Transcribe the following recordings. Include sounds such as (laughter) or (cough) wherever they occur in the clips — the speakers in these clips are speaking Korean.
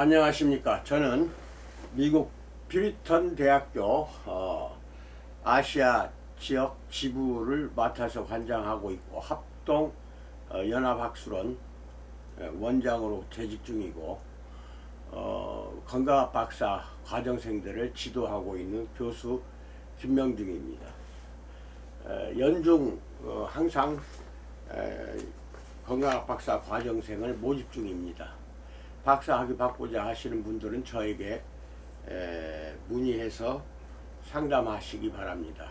안녕하십니까. 저는 미국 퓨리턴 대학교 어, 아시아 지역 지부를 맡아서 관장하고 있고 합동 어, 연합학술원 에, 원장으로 재직 중이고 어, 건강학 박사 과정생들을 지도하고 있는 교수 김명중입니다. 에, 연중 어, 항상 에, 건강학 박사 과정생을 모집 중입니다. 박사 학위 받고자 하시는 분들은 저에게 에, 문의해서 상담하시기 바랍니다.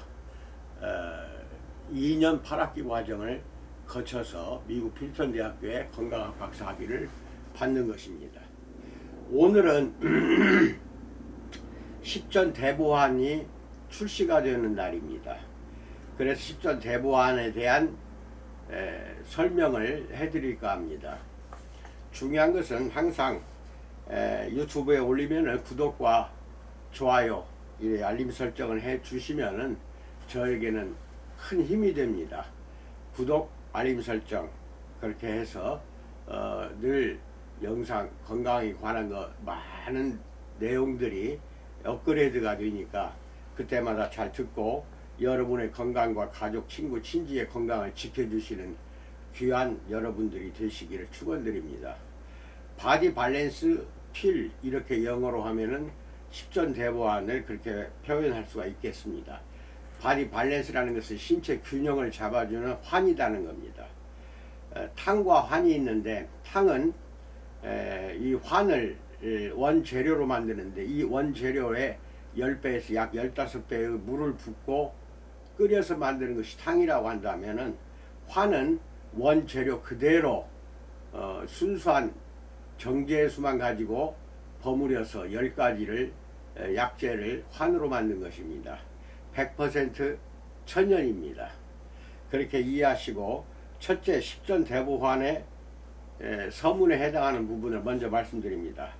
에, 2년 8학기 과정을 거쳐서 미국 필턴 대학교의 건강학 박사 학위를 받는 것입니다. 오늘은 (clears throat) 십전 대보안이 출시가 되는 날입니다. 그래서 십전 대보안에 대한 에, 설명을 해드릴까 합니다. 중요한 것은 항상 에, 유튜브에 올리면은 구독과 좋아요, 이 알림 설정을 해 주시면은 저에게는 큰 힘이 됩니다. 구독, 알림 설정 그렇게 해서 어, 늘 영상 건강에 관한 거 많은 내용들이 업그레이드가 되니까 그때마다 잘 듣고 여러분의 건강과 가족, 친구, 친지의 건강을 지켜주시는 귀한 여러분들이 되시기를 축원드립니다. 바디 밸런스 필 이렇게 영어로 하면은 십전 대보안을 그렇게 표현할 수가 있겠습니다. 바디 밸런스라는 것은 신체 균형을 잡아주는 환이라는 겁니다. 어, 탕과 환이 있는데 탕은 에, 이 환을 에, 원재료로 만드는데 이 원재료에 10배에서 약 15배의 물을 붓고 끓여서 만드는 것이 탕이라고 한다면은 환은 원재료 그대로 어, 순수한 정제수만 가지고 버무려서 10가지를 약재를 환으로 만든 것입니다. 100% 천연입니다. 그렇게 이해하시고 첫째 십전 대보환의 에, 서문에 해당하는 부분을 먼저 말씀드립니다.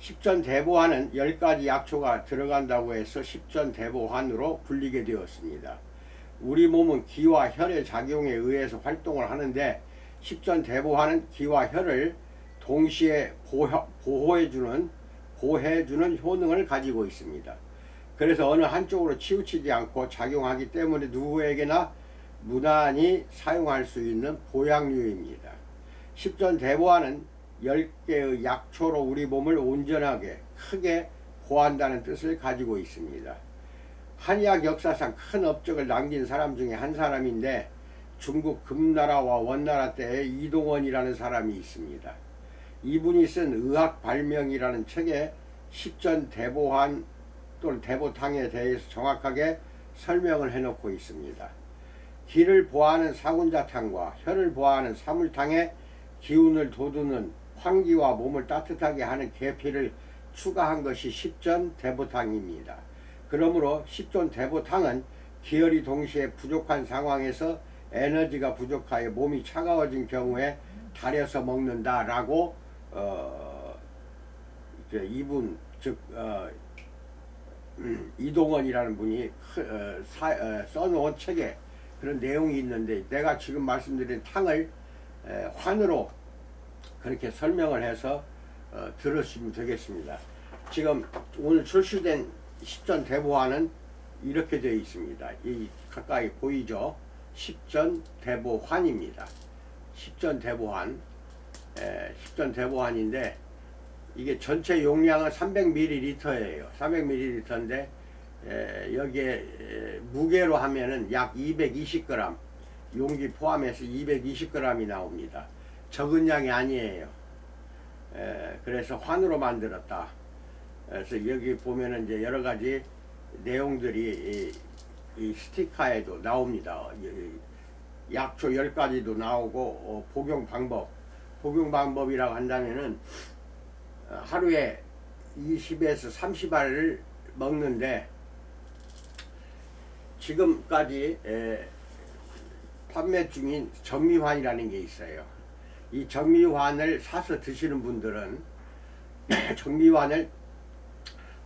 십전 대보환은 10가지 약초가 들어간다고 해서 십전 대보환으로 불리게 되었습니다. 우리 몸은 기와 혈의 작용에 의해서 활동을 하는데 십전 대보환은 기와 혈을 동시에 보호, 보호 해주는 보호해주는 효능을 가지고 있습니다. 그래서 어느 한쪽으로 치우치지 않고 작용하기 때문에 누구에게나 무난히 사용할 수 있는 보약류입니다. 십전 대보환은 10개의 약초로 우리 몸을 온전하게 크게 보한다는 뜻을 가지고 있습니다. 한의학 역사상 큰 업적을 남긴 사람 중에 한 사람인데 중국 금나라와 원나라 때에 이동원이라는 사람이 있습니다. 이분이 쓴 의학 발명이라는 책에 십전 대보환 또는 대보탕에 대해서 정확하게 설명을 해놓고 있습니다. 기를 보하는 사군자탕과 혈을 보하는 사물탕에 기운을 돋우는 환기와 몸을 따뜻하게 하는 계피를 추가한 것이 십전 대보탕입니다. 그러므로 십전 대보탕은 기혈이 동시에 부족한 상황에서 에너지가 부족하여 몸이 차가워진 경우에 달여서 먹는다라고 어, 이분 즉 어, 음, 이동원이라는 분이 크, 어, 사, 어, 써놓은 책에 그런 내용이 있는데 내가 지금 말씀드린 탕을 에, 환으로 그렇게 설명을 해서 어, 들으시면 되겠습니다. 지금 오늘 출시된 십전 대보환은 이렇게 되어 있습니다. 이 가까이 보이죠? 십전 대보환입니다. 십전 대보환, 에, 십전 대보환인데 이게 전체 용량은 300ml예요. 300ml인데 에, 여기에 에, 무게로 하면은 약 220g 용기 포함해서 220g이 나옵니다. 적은 양이 아니에요. 에, 그래서 환으로 만들었다. 그래서 여기 보면은 이제 여러 가지 내용들이 이, 이 스티커에도 나옵니다. 약초 10가지도 나오고 어, 복용 방법. 복용 방법이라고 한다면은 어, 하루에 20에서 30알을 먹는데 지금까지 에, 판매 중인 정미환이라는 게 있어요. 이 정미환을 사서 드시는 분들은 (clears throat) 정미환을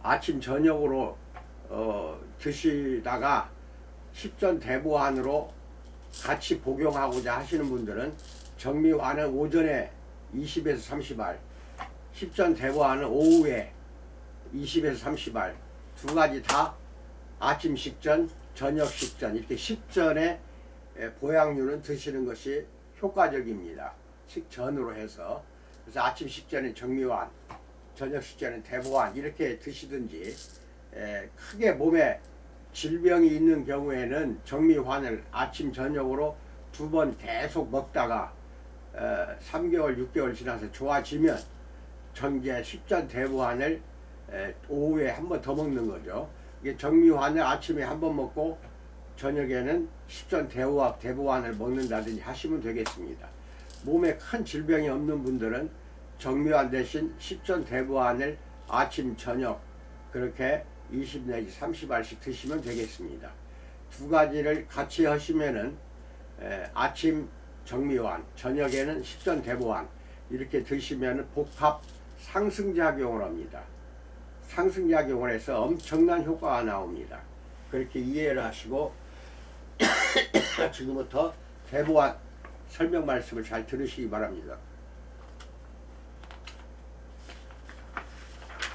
아침 저녁으로 어, 드시다가 십전 대보환으로 같이 복용하고자 하시는 분들은 정미환은 오전에 20에서 30알 십전 대보하는 오후에 20에서 30알. 두 가지 다 아침 식전, 저녁 식전. 이렇게 식전에 에, 보양류는 드시는 것이 효과적입니다. 식전으로 해서. 그래서 아침 식전에 정미환, 저녁 식전에 대보환 이렇게 드시든지 에, 크게 몸에 질병이 있는 경우에는 정미환을 아침 저녁으로 두 번 계속 먹다가 어, 3개월 6개월 지나서 좋아지면 정제 식전 대부환을 에, 오후에 한 번 더 먹는 거죠. 이게 정미환을 아침에 한 번 먹고 저녁에는 식전 대부환, 대부환을 먹는다든지 하시면 되겠습니다. 몸에 큰 질병이 없는 분들은 정미환 대신 식전 대부환을 아침 저녁 그렇게 20 내지 30알씩 드시면 되겠습니다. 두 가지를 같이 하시면은 에, 아침 정미환, 저녁에는 식전 대보환 이렇게 드시면 복합 상승작용을 합니다. 상승작용을 해서 엄청난 효과가 나옵니다. 그렇게 이해를 하시고 (coughs) 지금부터 대보환 설명 말씀을 잘 들으시기 바랍니다.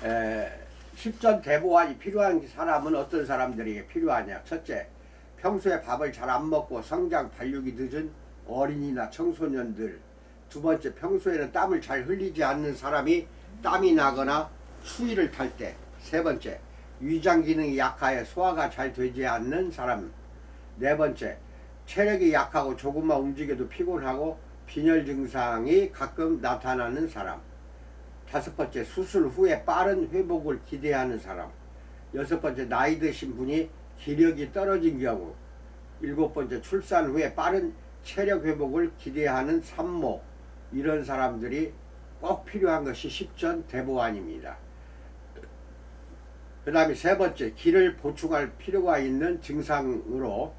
에, 십전 대보환이 필요한 사람은 어떤 사람들에게 필요하냐? 첫째, 평소에 밥을 잘 안 먹고 성장 발육이 늦은 어린이나 청소년들. 두 번째, 평소에는 땀을 잘 흘리지 않는 사람이 땀이 나거나 추위를 탈 때. 세 번째, 위장 기능이 약하여 소화가 잘 되지 않는 사람. 네 번째, 체력이 약하고 조금만 움직여도 피곤하고 빈혈 증상이 가끔 나타나는 사람. 다섯 번째, 수술 후에 빠른 회복을 기대하는 사람. 여섯 번째, 나이 드신 분이 기력이 떨어진 경우. 일곱 번째, 출산 후에 빠른 체력 회복을 기대하는 산모. 이런 사람들이 꼭 필요한 것이 십전 대보환입니다. 그 다음에 세 번째, 기를 보충할 필요가 있는 증상으로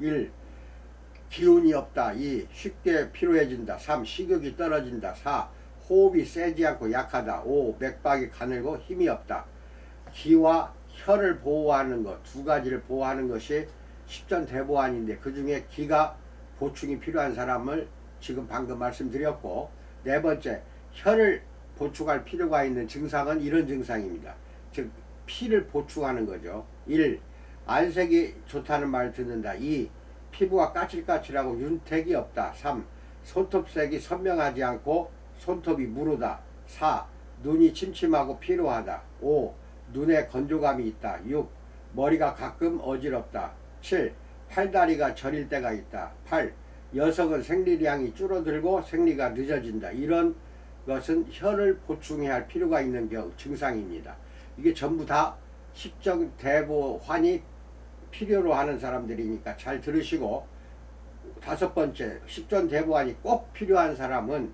1. 기운이 없다. 2. 쉽게 피로해진다. 3. 식욕이 떨어진다. 4. 호흡이 세지 않고 약하다. 5. 맥박이 가늘고 힘이 없다. 기와 혀를 보호하는 것 두 가지를 보호하는 것이 십전 대보환인데 그 중에 기가 보충이 필요한 사람을 지금 방금 말씀드렸고 네 번째 혀를 보충할 필요가 있는 증상은 이런 증상입니다. 즉 피를 보충하는 거죠. 1. 안색이 좋다는 말 듣는다. 2. 피부가 까칠까칠하고 윤택이 없다. 3. 손톱색이 선명하지 않고 손톱이 무르다. 4. 눈이 침침하고 피로하다. 5. 눈에 건조감이 있다. 6. 머리가 가끔 어지럽다. 7. 팔다리가 저릴 때가 있다. 8. 여성은 생리량이 줄어들고 생리가 늦어진다. 이런 것은 혀를 보충해야 할 필요가 있는 경우 증상입니다. 이게 전부 다 십정 대보환이 필요로 하는 사람들이니까 잘 들으시고 다섯 번째 십전 대보환이 꼭 필요한 사람은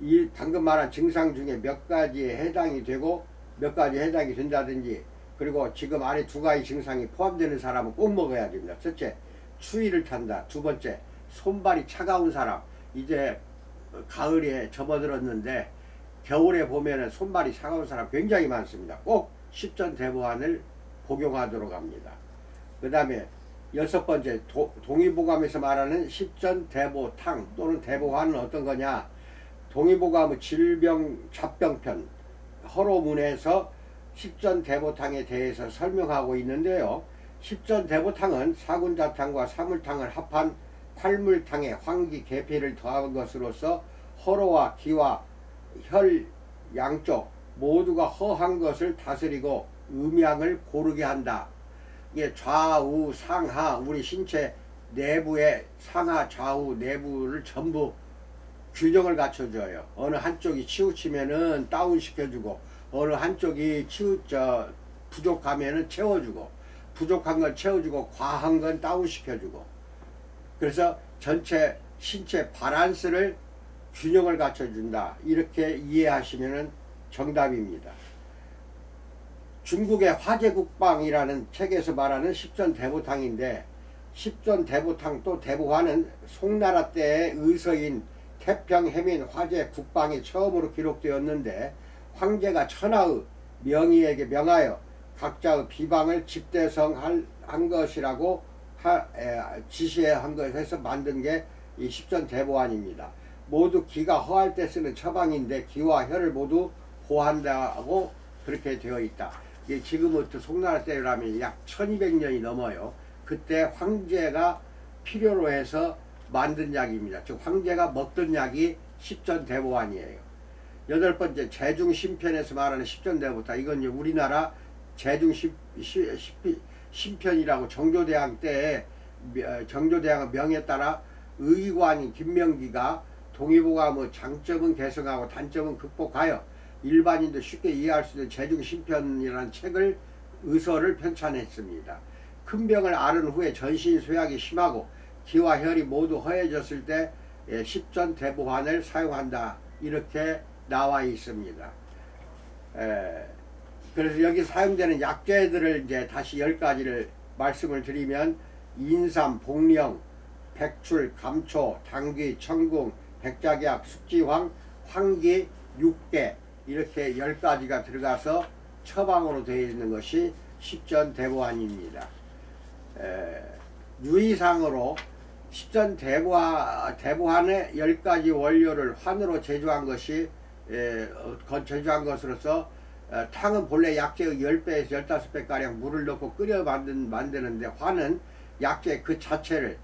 이 방금 말한 증상 중에 몇 가지에 해당이 되고 몇 가지 해당이 된다든지 그리고 지금 안에 두 가지 증상이 포함되는 사람은 꼭 먹어야 됩니다. 첫째 추위를 탄다. 두 번째 손발이 차가운 사람 이제 가을에 접어들었는데 겨울에 보면은 손발이 차가운 사람 굉장히 많습니다. 꼭 십전 대보환을 복용하도록 합니다. 그 다음에 여섯 번째 도, 동의보감에서 말하는 십전 대보탕 또는 대보환은 어떤 거냐 동의보감은 질병 잡병편 허로문에서 십전 대보탕에 대해서 설명하고 있는데요. 십전 대보탕은 사군자탕과 사물탕을 합한 팔물탕에 황기 계피를 더한 것으로서 허로와 기와 혈 양쪽 모두가 허한 것을 다스리고 음양을 고르게 한다. 이게 좌우 상하 우리 신체 내부의 상하 좌우 내부를 전부 균형을 갖춰줘요. 어느 한쪽이 치우치면은 다운 시켜주고 어느 한쪽이 치우 저 부족하면은 채워주고 부족한 건 채워주고 과한 건 다운 시켜주고 그래서 전체 신체 바란스를 균형을 갖춰준다 이렇게 이해하시면은 정답입니다. 중국의 화제국방이라는 책에서 말하는 십전 대보탕인데 십전 대보탕 또 대보화는 송나라 때의 의서인 태평해민 화제 국방이 처음으로 기록되었는데 황제가 천하의 명의에게 명하여 각자의 비방을 집대성한 것이라고 하, 에, 지시한 것에서 만든 게 이 십전 대보환입니다. 모두 기가 허할 때 쓰는 처방인데 기와 혀를 모두 보한다고 그렇게 되어 있다. 이게 지금부터 송나라 때라면 약 1200년이 넘어요. 그때 황제가 필요로 해서 만든 약입니다. 즉 황제가 먹던 약이 십전대보환이에요. 여덟 번째 제중 신편에서 말하는 십전대보다 이건 우리나라 제중 십, 시, 십, 신편이라고 정조대왕 때에 며- 정조대왕의 명에 따라 의관인 김명기가 동의보가 뭐 장점은 개성하고 단점은 극복하여 일반인도 쉽게 이해할 수 있는 제중 신편이라는 책을 의서를 편찬했습니다. 큰 병을 앓은 후에 전신 소약이 심하고 기와 혈이 모두 허해졌을 때 예, 십전 대보환을 사용한다 이렇게 나와 있습니다. 에, 그래서 여기 사용되는 약재들을 이제 다시 열 가지를 말씀을 드리면 인삼, 복령, 백출, 감초, 당귀, 청궁, 백작약, 숙지황, 황기, 육개 이렇게 열 가지가 들어가서 처방으로 되어 있는 것이 십전 대보환입니다. 에, 유의상으로 십전 대보화, 대보환의 열 가지 원료를 환으로 제조한 것이 에, 어, 건- 제조한 것으로서 어, 탕은 본래 약재의 10배에서 15배가량 물을 넣고 끓여 만든, 만드는데 환은 약재 그 자체를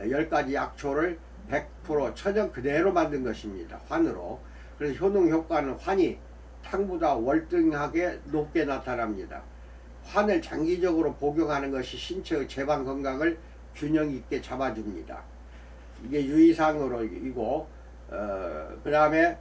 에, 10가지 약초를 100% 천연 그대로 만든 것입니다. 환으로. 그래서 효능 효과는 환이 탕보다 월등하게 높게 나타납니다. 환을 장기적으로 복용하는 것이 신체의 재방 건강을 균형 있게 잡아줍니다. 이게 유의사항으로 이고 어, 그 다음에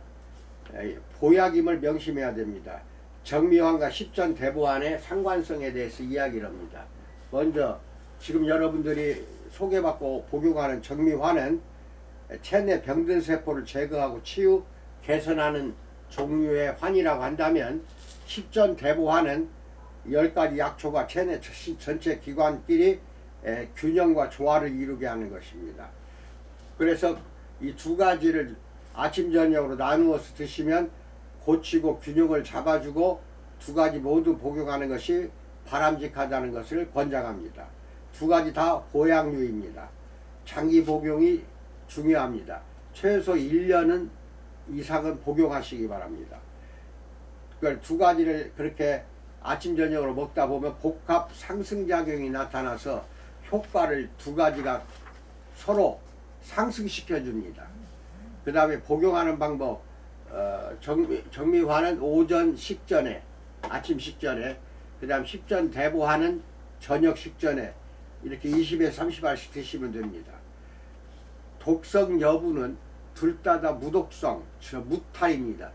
보약임을 명심해야 됩니다. 정미환과 십전 대보환의 상관성에 대해서 이야기를 합니다. 먼저 지금 여러분들이 소개받고 복용하는 정미환은 체내 병든 세포를 제거하고 치유 개선하는 종류의 환이라고 한다면 십전 대보환은 열 가지 약초가 체내 시- 전체 기관끼리 에, 균형과 조화를 이루게 하는 것입니다. 그래서 이 두 가지를 아침 저녁으로 나누어서 드시면 고치고 균형을 잡아주고 두 가지 모두 복용하는 것이 바람직하다는 것을 권장합니다. 두 가지 다 보양류입니다. 장기 복용이 중요합니다. 최소 1년은 이상은 복용하시기 바랍니다. 그걸 두 가지를 그렇게 아침 저녁으로 먹다 보면 복합 상승 작용이 나타나서 효과를 두 가지가 서로 상승시켜 줍니다. 그 다음에 복용하는 방법 어, 정미, 정미화는 오전 식전에 아침 식전에 그 다음 식전 대보하는 저녁 식전에 이렇게 20에 30알씩 드시면 됩니다. 독성 여부는 둘 다 다 무독성, 저 무탈입니다.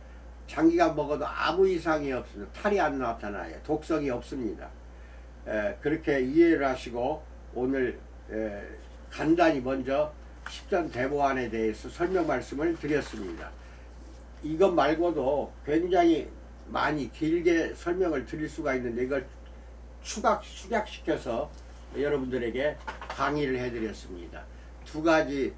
장기간 먹어도 아무 이상이 없습니다. 탈이 안 나타나요. 독성이 없습니다. 에, 그렇게 이해를 하시고 오늘 에, 간단히 먼저 십전 대보안에 대해서 설명 말씀을 드렸습니다. 이것 말고도 굉장히 많이 길게 설명을 드릴 수가 있는데 이걸 추각 축약시켜서 여러분들에게 강의를 해드렸습니다. 두 가지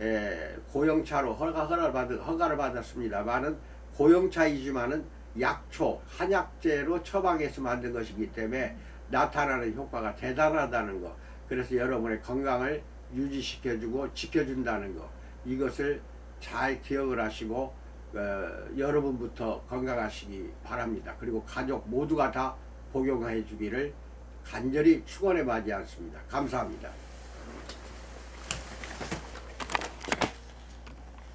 에, 고용차로 허가, 허가를, 받, 허가를 받았습니다만은 고용차이지만은 약초 한약재로 처방해서 만든 것이기 때문에 나타나는 효과가 대단하다는 거. 그래서 여러분의 건강을 유지시켜주고 지켜준다는 거. 이것을 잘 기억을 하시고 어, 여러분부터 건강하시기 바랍니다. 그리고 가족 모두가 다 복용해 주기를 간절히 축원해 마지 않습니다. 감사합니다.